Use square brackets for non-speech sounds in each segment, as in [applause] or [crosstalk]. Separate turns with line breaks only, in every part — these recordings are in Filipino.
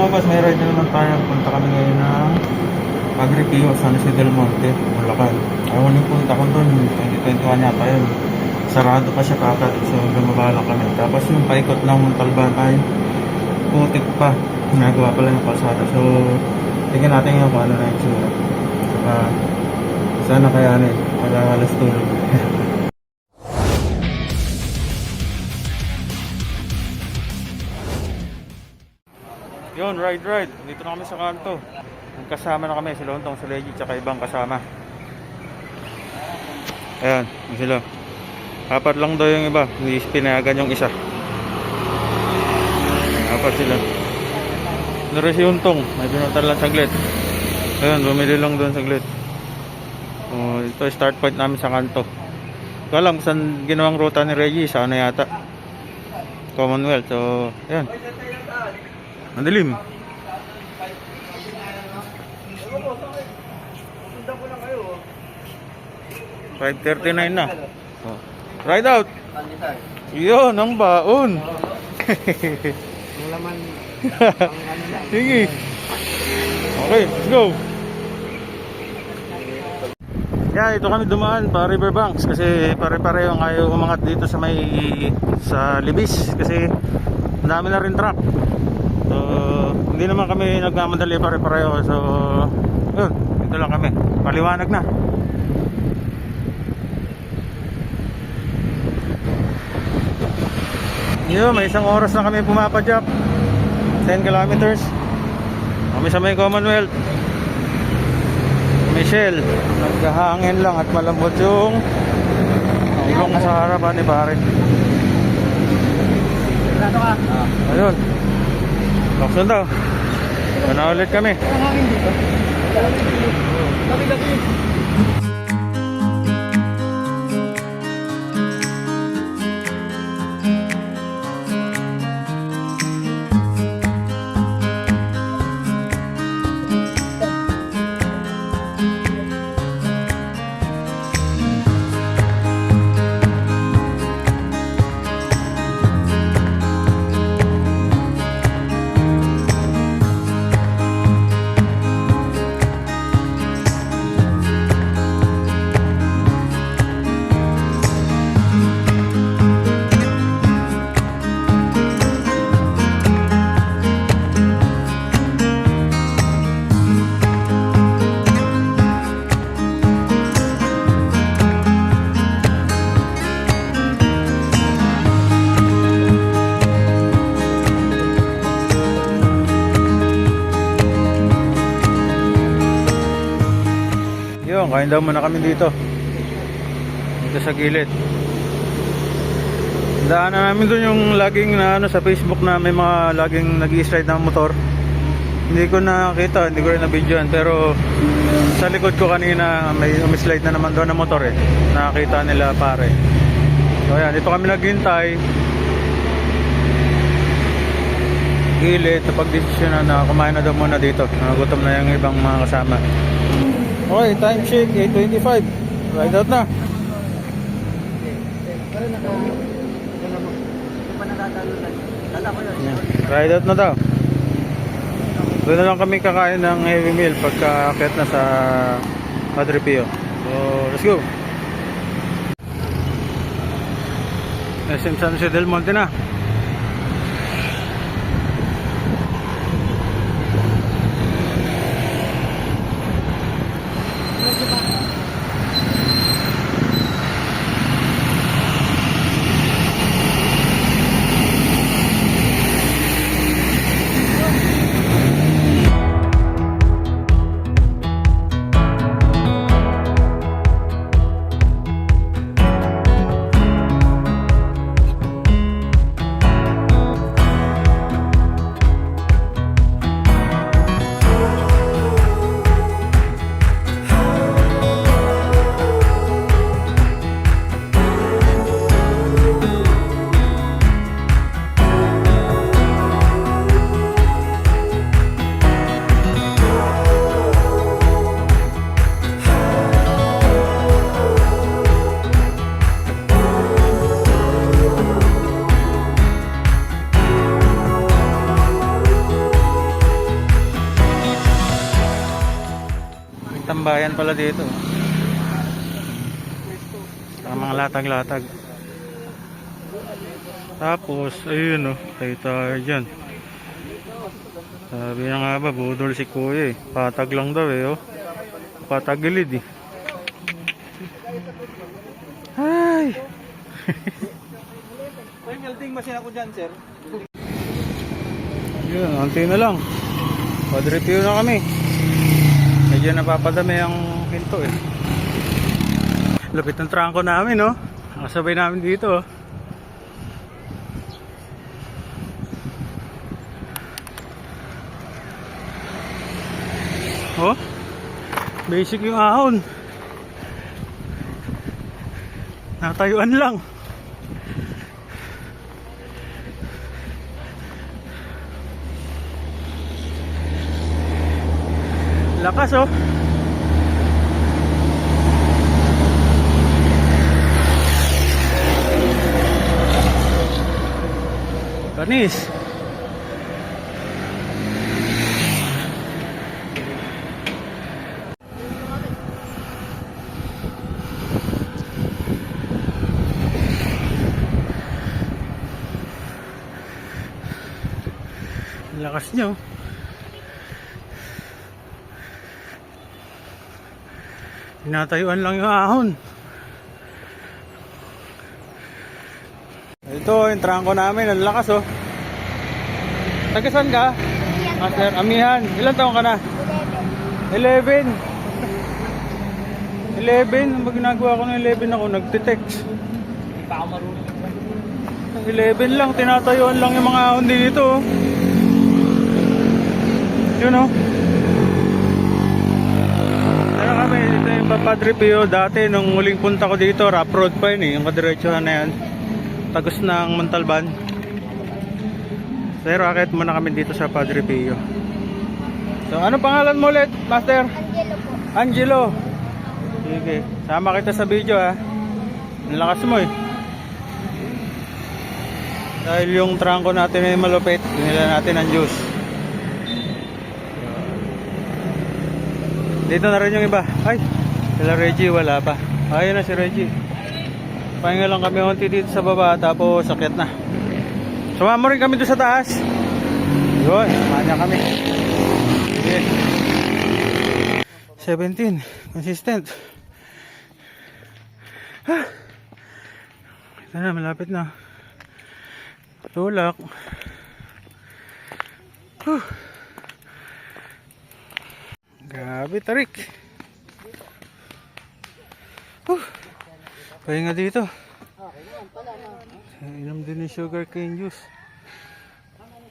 mga boss, may ride na naman tayo. Punta kami ngayon ng Agripio, San Jose del Monte, Bulacan. Ayaw yung punta ko doon, 2021 yata yun. Sarado pa siya kakat, so lumaba lang kami. Tapos yung paikot ng Talban ay putik pa. Nagawa pala yung kalsada. So, tingnan natin yung kung ano na yung tsura. Saka, sana kayanin. Wala halos tulog. [laughs] ride ride. Dito na kami sa kanto. Kasama na kami, si Lontong, si Legit, tsaka ibang kasama. Ayan, sila. Apat lang daw yung iba, pinayagan yung isa. Apat sila. Naroon si Untong, may pinuntan lang saglit. Ayan, bumili lang doon saglit. Oh, ito start point namin sa kanto. Ito alam saan ginawang ruta ni Reggie, sana yata. Commonwealth, so, ayan. Ang dilim. Five thirty nine na. Oh. Ride out. Yun, ang baon.
Ang laman. [laughs]
Sige. Okay, let's go. Yan, ito kami dumaan pa Riverbanks kasi pare-pareho ayaw umangat dito sa may sa Libis kasi dami na rin truck. So, hindi naman kami nagmamadali pare-pareho. So, yun, dito lang kami. Paliwanag na. Yun, may isang oras na kami pumapadyak. 10 kilometers. Kami sa may Commonwealth. Michelle, naghahangin lang at malambot yung ilong sa harapan ni pare.
Sigurado ka?
Ah, ayun. Lakson daw. Ano ulit kami.
Ang hangin dito. Gabi-gabi.
Kain daw muna kami dito. Dito sa gilid. Daanan namin doon yung laging na ano sa Facebook na may mga laging nag-i-slide ng motor. Hindi ko nakita, hindi ko rin na-videoan pero sa likod ko kanina may umislide na naman doon ng motor eh. Nakakita nila pare. So ayan, dito kami naghintay. Gilid, napag-desisyon na na kumain na daw muna dito. Nagutom na yung ibang mga kasama. Okay, time check, 8.25. Ride out na. Yan. Ride out na daw. Doon na lang kami kakain ng heavy meal pagka akit na sa Padre Pio. So, let's go. SM San Jose del Monte na. Tambayan pala dito. Ang mga latag-latag. Tapos, ayun oh, tayo tayo dyan. Sabi na nga ba, budol si kuya eh. Patag lang daw eh oh. Patagilid eh. Ay! [laughs]
May melting machine ako dyan, sir.
Yun, anti na lang. Quad-review na kami. Medyo napapadami ang pinto eh. Lapit ng trangko namin, no? Nakasabay namin dito, oh. Oh, basic yung ahon. Natayuan lang. Lakas oh. Panis. Lakas nyo. Tinatayuan lang yung ahon. Ito, yung trangko namin. Ang lakas, oh. Taga saan ka? Master, Amihan. Ilan taong ka na? 11. 11. Ang ba ginagawa ko ng 11 ako? Nagtitext.
Hindi pa ako marunong.
11 lang. Tinatayuan lang yung mga ahon dito, oh. Yun, oh. Ano kami, Pio dati nung muling punta ko dito, rough road pa yun eh, yung kadiretsuhan na yan. Tagos ng Montalban. Pero akit muna kami dito sa Padre Pio. So, ano pangalan mo ulit, Master?
Angelo po.
Angelo. Sige, sama kita sa video ha. Ang lakas mo eh. Dahil yung trangko natin ay malupit, dinila natin ang juice. Dito na rin yung iba. Ay, sila Reggie wala pa. Ayun na si Reggie. Pahinga lang kami unti dito sa baba tapos sakit na. Sumama rin kami doon sa taas. Yun, niya kami. Sige. 17. Consistent. Ah. Ito na, malapit na. Tulak. Huh. Grabe, tarik. Huh. Pahinga dito. Inom din ng sugar cane juice.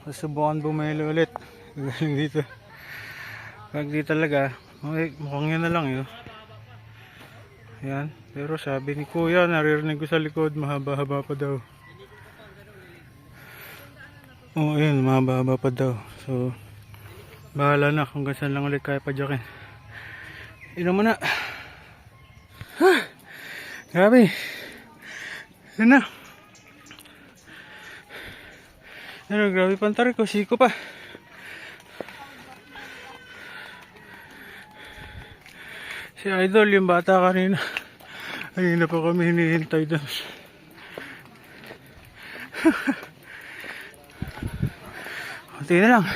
Masubukan bumili ulit. [laughs] Galing dito. Pag di talaga, okay, mukhang yan na lang yun. Yan. Pero sabi ni kuya, naririnig ko sa likod, mahaba-haba pa daw. Oo, oh, yun, mahaba-haba pa daw. So, bahala na kung saan lang ulit kaya padyakin. Inom mo na. Grabe. Yan na. Ano, grabe pantarik ko. Siko pa. Si Idol, yung bata kanina. Kanina pa kami hinihintay doon. [laughs] Kunti na lang.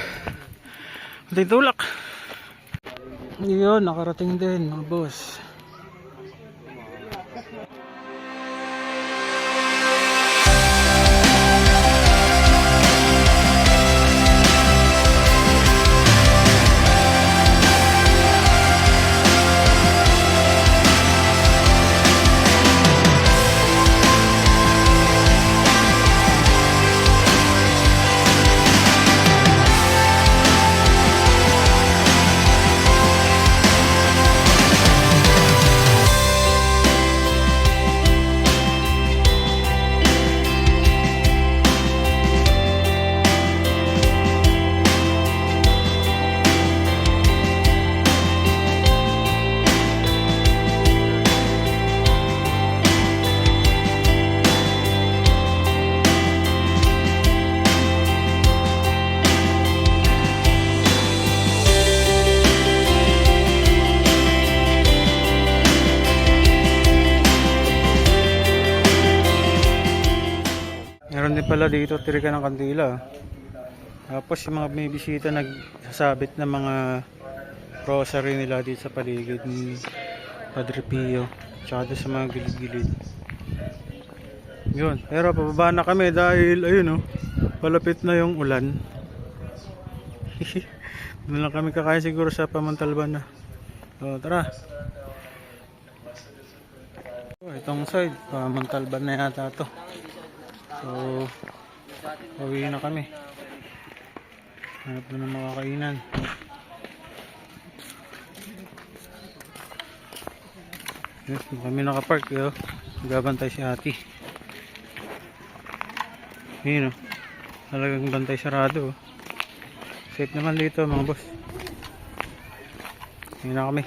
Kunti tulak. Yun, nakarating din mga boss. Pala dito, Tirika ng Kandila. Tapos yung mga may bisita nagsasabit ng mga rosary nila dito sa paligid ni Padre Pio. Tsaka sa mga gilid-gilid. Yun. Pero pababa na kami dahil ayun oh, palapit na yung ulan. [laughs] Doon lang kami kakain siguro sa Pamantalban na. So tara. So, itong side, Pamantalban na yata to. So, Uwi na kami. Hanap na ng mga kainan. Yes, kami nakapark yo. Gabantay si ate. Yun o. Talagang bantay sarado oh. Safe naman dito mga boss. Yun na kami.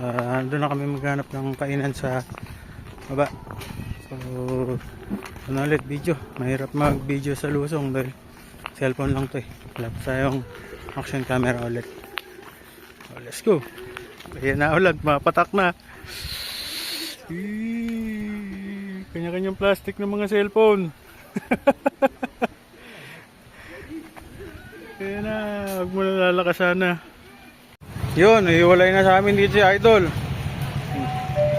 Ah, doon na kami maghanap ng kainan sa baba. So, ulit video. Mahirap mag-video sa lusong dahil cellphone lang to eh. Wala pa tayong action camera ulit. So, let's go. Ayan na ulit. Mapatak na. Kanya-kanyang plastic ng mga cellphone. [laughs] Ayan na. Huwag mo na lalakasan na. Yun, iwalay na sa amin dito si Idol.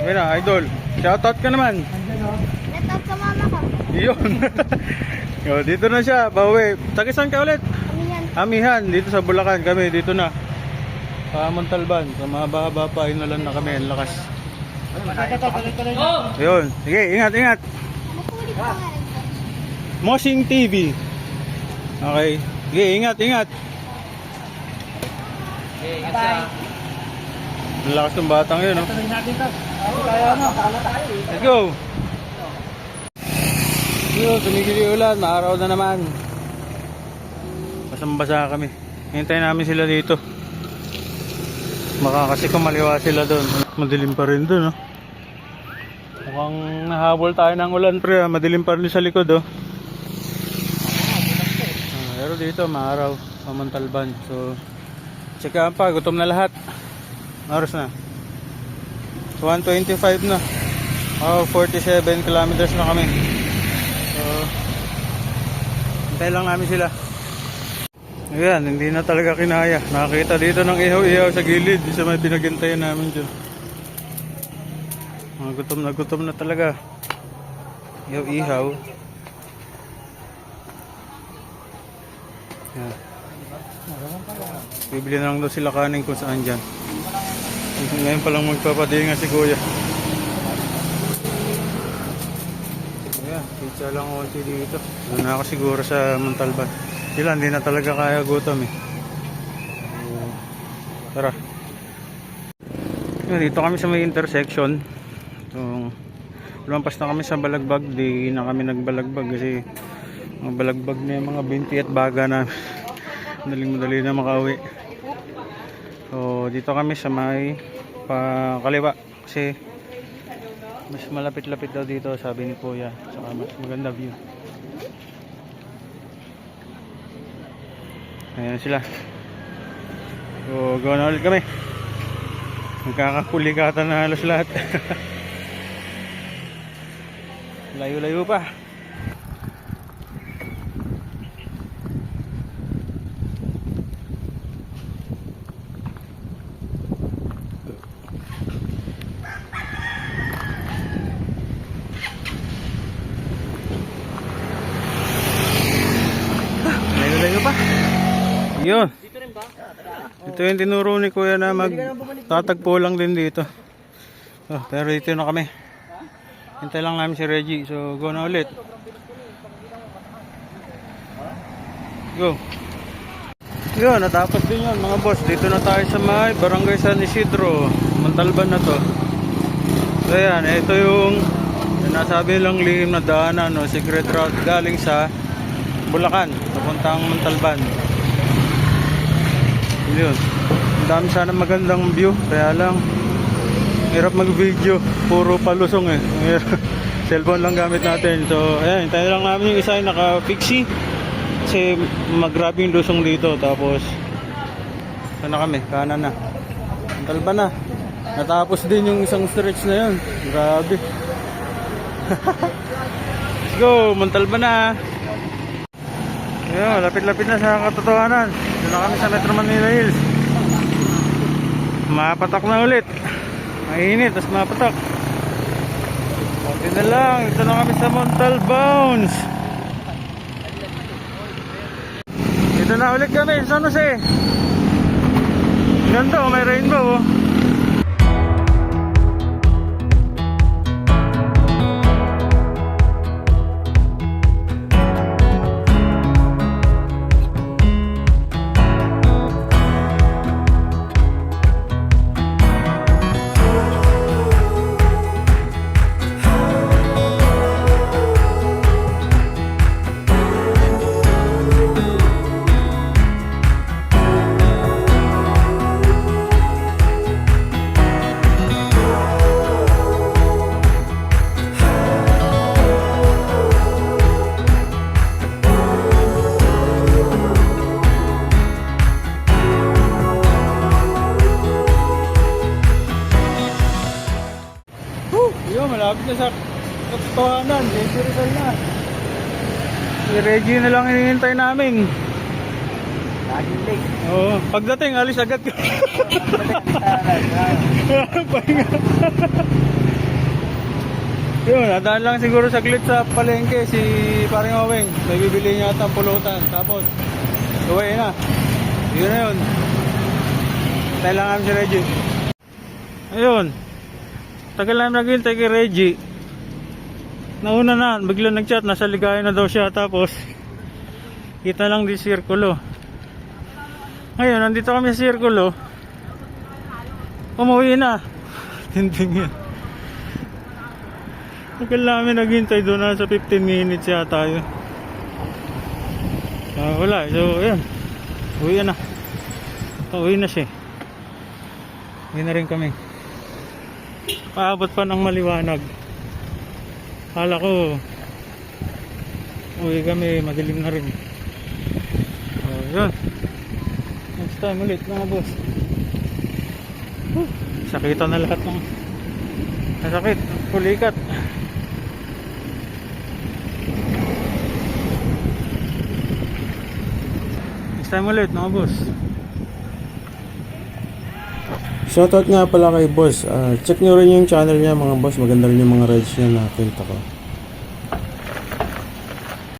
Ayan na, Idol. Shoutout ka naman.
Letop sa mama ko.
Yun. Yo, [laughs] dito na siya, pauwi. Tagisan ka ulit.
Kami yan.
Amihan, dito sa Bulacan kami, dito na. Sa Montalban, sa mababa pa, inulan na kami, ang lakas. Ayun, sige, ingat, ingat. Moshing TV. Okay, sige, ingat, ingat. Ang lakas ng batang yun, no? Let's go! Yun, tumigil yung ulan, maaraw na naman. Basang-basa kami. Hintayin namin sila dito. Baka kasi kumaliwa sila doon. Madilim pa rin doon, no? Mukhang nahabol tayo ng ulan, pre. ah. Madilim pa rin sa likod, oh. Ah, pero dito, maaraw. Pamantalban. So, tsaka pa, gutom na lahat. Oras na. 125 na. Oh, 47 kilometers na kami. Hintay lang namin sila. Ayan, hindi na talaga kinaya. Nakakita dito ng ihaw-ihaw sa gilid. Sa may pinagintayan namin dyan. Mga gutom na gutom na talaga. Ihaw-ihaw. Yan. Bibili na lang daw sila kanin kung saan dyan. Ngayon pa lang magpapadinga si Kuya. Pizza lang konti dito. Doon ako siguro sa Montalban. Sila hindi na talaga kaya gutom eh. Tara. Dito kami sa may intersection. So, lumampas na kami sa balagbag. Di na kami nagbalagbag kasi mga balagbag na yung mga binti at baga na madaling madali na makauwi. So, dito kami sa may pa kaliwa kasi mas malapit-lapit daw dito sabi ni Kuya. Saka mas maganda view. Ayan sila. So, gawa na ulit kami. Magkakakuligatan na halos lahat. [laughs] Layo-layo pa. Layo-layo pa. Yun. Ito yung tinuro ni Kuya na mag tatagpo lang din dito. Oh, pero dito na kami. Hintay lang namin si Reggie. So, go na ulit. Go. Yun, natapos din yun mga boss. Dito na tayo sa may Barangay San Isidro. Montalban na to. So, yan. Ito yung yung nasabi lang lihim na daanan, no, secret route galing sa Bulacan, papuntang Montalban. Yun. Dami sana magandang view, kaya lang hirap mag-video, puro palusong eh. [laughs] Cellphone lang gamit natin. So, ayan, hintayin lang namin yung isa yung naka-fixie. Kasi mag-grab yung lusong dito. Tapos, na kami? Kanan na. Montalban na. Natapos din yung isang stretch na yun. Grabe. [laughs] Let's go, Montalban na. Ayun, lapit-lapit na sa katotohanan. Doon kami sa Metro Manila Hills. Mapatak na ulit. Mainit, tapos mapatak. Okay na lang, ito na kami sa Montalbans. Ito na ulit kami, San Jose. Ganda, oh, may rainbow. Oh. Malapit na sa katotohanan. Medyo Rizal na. Si Reggie na lang hinihintay namin.
Laging late.
Oo, pagdating, alis agad ka. Pahinga. [laughs] Yun, nadaan lang siguro saglit sa palengke si paring Oweng. May bibili niya ata ang pulutan. Tapos, uwi na. Yun na yun. Tayo lang kami si Reggie. Ayun. Tagal lang naghintay kay Reggie. Nauna na, bigla nag-chat, nasa ligaya na daw siya. Tapos, kita lang di sirkulo. Ngayon, nandito kami sa sirkulo. Umuwi na. [laughs] Tinting yan. Tagal namin naghintay doon, nasa 15 minutes yata yun. Ah, wala, so yun. Uwi na. Uwi na siya. Uwi na rin kami. Paabot pa ng maliwanag. Kala ko uwi kami, madilim na rin. Oh, yun. Next time ulit mga boss. Whew, sakitan na lahat ng nasakit, pulikat. Next time ulit mga boss.
Shoutout nga pala kay boss. Ah, check nyo rin yung channel niya mga boss. Maganda rin yung mga rides niya na kwento ko.